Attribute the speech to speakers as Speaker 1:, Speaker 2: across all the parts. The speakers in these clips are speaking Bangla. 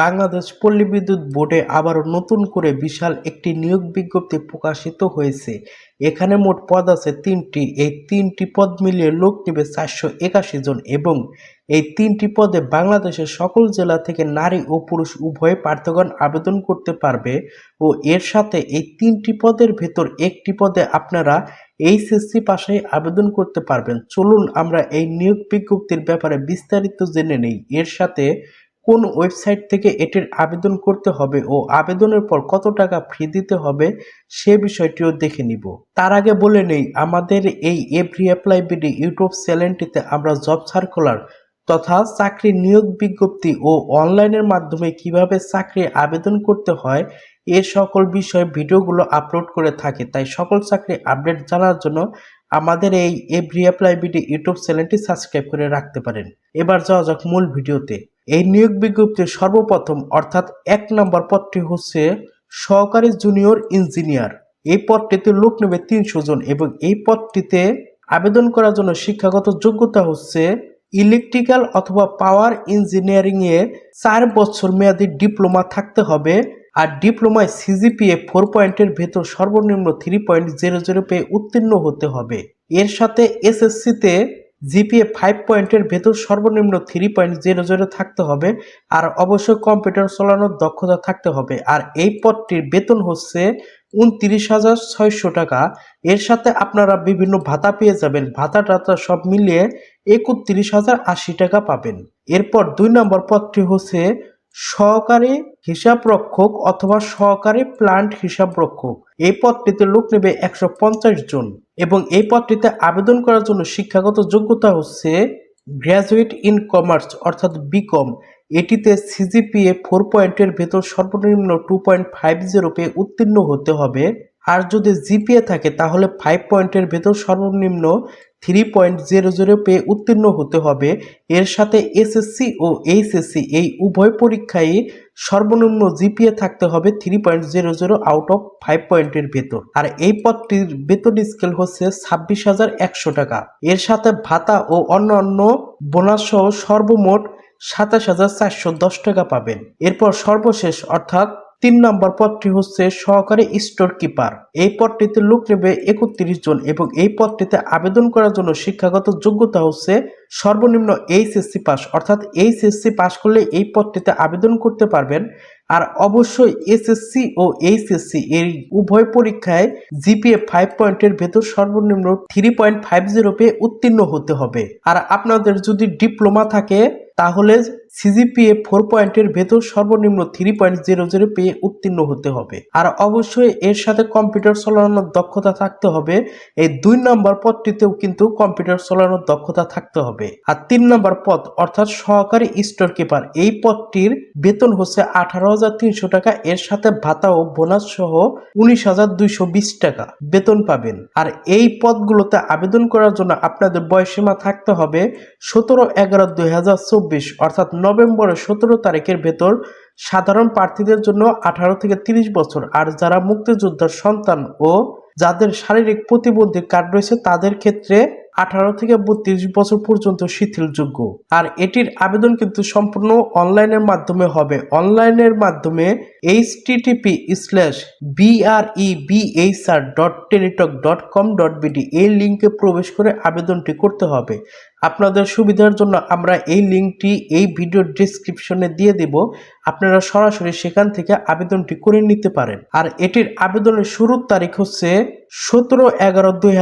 Speaker 1: বাংলাদেশ পল্লী বিদ্যুৎ বোর্ডে আবারও নতুন করে বিশাল একটি নিয়োগ বিজ্ঞপ্তি প্রকাশিত হয়েছে। এখানে মোট পদ আছে তিনটি। এই তিনটি পদ মিলিয়ে লোক নেবে চারশো একাশি জন এবং এই তিনটি পদে বাংলাদেশের সকল জেলা থেকে নারী ও পুরুষ উভয় প্রার্থীগণ আবেদন করতে পারবে ও এর সাথে এই তিনটি পদের ভেতর একটি পদে আপনারা এইচএসসি পাশে আবেদন করতে পারবেন। চলুন আমরা এই নিয়োগ বিজ্ঞপ্তির ব্যাপারে বিস্তারিত জেনে নেই। এর সাথে কোন ওয়েবসাইট থেকে এটির আবেদন করতে হবে ও আবেদনের পর কত টাকা ফি দিতে হবে সে বিষয়টিও দেখে নিব। তার আগে বলে নেই, আমাদের এই এভরি অ্যাপ্লাই বিডি ইউটিউব চ্যানেলটিতে আমরা জব সার্কুলার তথা চাকরি নিয়োগ বিজ্ঞপ্তি ও অনলাইনের মাধ্যমে কীভাবে চাকরি আবেদন করতে হয়, এ সকল বিষয়ে ভিডিওগুলো আপলোড করে থাকে। তাই সকল চাকরি আপডেট জানার জন্য আমাদের এই এভরি অ্যাপ্লাই বিডি ইউটিউব চ্যানেলটি সাবস্ক্রাইব করে রাখতে পারেন। এবার যাওয়া যাক মূল ভিডিওতে। এই নিয়োগ বিজ্ঞপ্তির সর্বপ্রথম, অর্থাৎ এক নম্বর পদটি হচ্ছে সহকারী জুনিয়র ইঞ্জিনিয়ার। এই পদটিতে লোক নেবে তিনশো জন এবং এই পদটিতে আবেদন করার জন্য শিক্ষাগত যোগ্যতা হচ্ছে ইলেকট্রিক্যাল অথবা পাওয়ার ইঞ্জিনিয়ারিং এ চার বছর মেয়াদী ডিপ্লোমা থাকতে হবে আর ডিপ্লোমায় সিজিপিএ ফোর পয়েন্টের ভেতর সর্বনিম্ন থ্রি পয়েন্ট জিরো জিরো পেয়ে উত্তীর্ণ হতে হবে। এর সাথে এসএসসিতে জিপিএ ফাইভ পয়েন্টের ভেতর সর্বনিম্ন থ্রি পয়েন্ট জিরো জিরো থাকতে হবে আর অবশ্যই কম্পিউটার চালানোর দক্ষতা থাকতে হবে। আর এই পদটির বেতন হচ্ছে উনত্রিশ হাজার ছয়শো টাকা। এর সাথে আপনারা বিভিন্ন ভাতা পেয়ে যাবেন। ভাতা টাতা সব মিলিয়ে একত্রিশ হাজার আশি টাকা পাবেন। এরপর দুই নম্বর পদটি হচ্ছে সহকারী হিসাবরক্ষক অথবা সহকারী প্লান্ট হিসাবরক্ষক। এই পদটিতে লোক নেবে একশো পঞ্চাশ জন। এবং এই পদটিতে আবেদন করার জন্য শিক্ষাগত যোগ্যতা হচ্ছে গ্র্যাজুয়েট ইন কমার্স, অর্থাৎ বিকম। এটিতে সিজিপিএ ফোর পয়েন্টের ভেতর সর্বনিম্ন টু পয়েন্ট ফাইভ জিরো পেয়ে উত্তীর্ণ হতে হবে। আর যদি জিপিএ থাকে, তাহলে ফাইভ পয়েন্টের ভেতর সর্বনিম্ন থ্রি পয়েন্ট জিরো জিরো পেয়ে উত্তীর্ণ হতে হবে। এর সাথে এসএসসি ও এইচএসসি এই উভয় পরীক্ষায় সর্বনিম্ন জিপিএ থাকতে হবে three point zero zero out of five পয়েন্টের ভেতর। আর এই পদটির বেতন স্কেল হচ্ছে ছাব্বিশ হাজার একশো টাকা। এর সাথে ভাতা ও অন্যান্য বোনাস সহ সর্বমোট সাতাশ হাজার চারশো দশ টাকা পাবেন। এরপর সর্বশেষ, অর্থাৎ তিন নম্বর পদটি হচ্ছে সহকারী স্টোর কিপার। এই পদটিতে লোক নেবে একত্রিশ জন এবং এই পদটিতে আবেদন করার জন্য শিক্ষাগত যোগ্যতা হচ্ছে সর্বনিম্ন এইচএসসি পাস। অর্থাৎ এইচএসসি পাস করলে এই পদটিতে আবেদন করতে পারবেন। আর অবশ্যই এসএসসি ও এইচএসসি এই উভয় পরীক্ষায় জিপিএ ফাইভ পয়েন্টের ভেতর সর্বনিম্ন থ্রি পয়েন্ট ফাইভ জিরো পেয়ে উত্তীর্ণ হতে হবে। আর আপনাদের যদি ডিপ্লোমা থাকে, তাহলে সিজিপিএ ফোর পয়েন্টের ভেতর সর্বনিম্ন থ্রি পয়েন্ট জিরো জিরো পেয়ে উত্তীর্ণ হতে হবে। আর অবশ্যই এর সাথে কম্পিউটার চালানোর দক্ষতা থাকতে হবে। এই দুই নম্বর পদটিতেও কিন্তু কম্পিউটার চালানোর দক্ষতা থাকতে হবে। আর তিন নম্বর পদ, অর্থাৎ সহকারী স্টোর কিপার এই পদটির বেতন হচ্ছে আঠারো হাজার তিনশো টাকা। এর সাথে ভাতা ও বোনাস সহ উনিশ হাজার দুইশো বিশ টাকা বেতন পাবেন। আর এই পদগুলোতে আবেদন করার জন্য আপনাদের বয়সীমা থাকতে হবে সতেরো এগারো দুই হাজার চব্বিশ, অর্থাৎ নভেম্বরের সতেরো তারিখের ভেতর সাধারণ প্রার্থীদের জন্য আঠারো থেকে তিরিশ বছর। আর যারা মুক্তিযোদ্ধার সন্তান ও যাদের শারীরিক প্রতিবন্ধী কার্ড রয়েছে, তাদের ক্ষেত্রে আঠারো থেকে বত্রিশ বছর পর্যন্ত শিথিলযোগ্য। আর এটির আবেদন কিন্তু সম্পূর্ণ অনলাইনের মাধ্যমে হবে। অনলাইনের মাধ্যমে http slash BRE BHR dot Teletalk dot com dot BD এই লিঙ্কে প্রবেশ করে আবেদনটি করতে হবে। আপনাদের সুবিধার জন্য আমরা এই লিঙ্কটি এই ভিডিওর ডিসক্রিপশনে দিয়ে দেব। আপনারা সরাসরি সেখান থেকে আবেদনটি করে নিতে পারেন। আর এটির আবেদনের শুরুর তারিখ হচ্ছে সতেরো এগারো দুই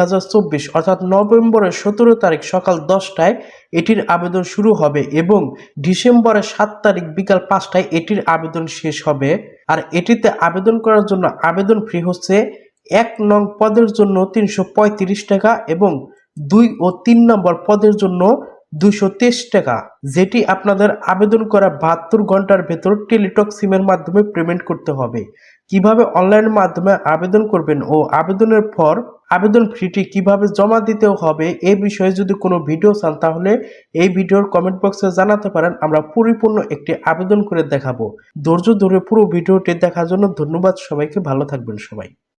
Speaker 1: অর্থাৎ নভেম্বরের সতেরো তারিখ সকাল দশটায় এটির আবেদন শুরু হবে এবং ডিসেম্বরের সাত তারিখ বিকাল পাঁচটায় এটির আবেদন শেষ হবে। আর এটিতে আবেদন করার জন্য আবেদন ফি হচ্ছে এক নং পদের জন্য তিনশো পঁয়ত্রিশ টাকা এবং দুই ও তিন নম্বর পদের জন্য দুশো তেইশ টাকা, যেটি আপনাদের আবেদন করা বাহাত্তর ঘণ্টার ভেতর টেলিটক সিমের মাধ্যমে পেমেন্ট করতে হবে। কীভাবে অনলাইনের মাধ্যমে আবেদন করবেন ও আবেদনের পর আবেদন ফিটি কীভাবে জমা দিতে হবে এ বিষয়ে যদি কোনো ভিডিও চান, তাহলে এই ভিডিওর কমেন্ট বক্সে জানাতে পারেন, আমরা পরিপূর্ণ একটি আবেদন করে দেখাবো। ধৈর্য ধরে পুরো ভিডিওটি দেখার জন্য ধন্যবাদ সবাইকে, ভালো থাকবেন সবাই।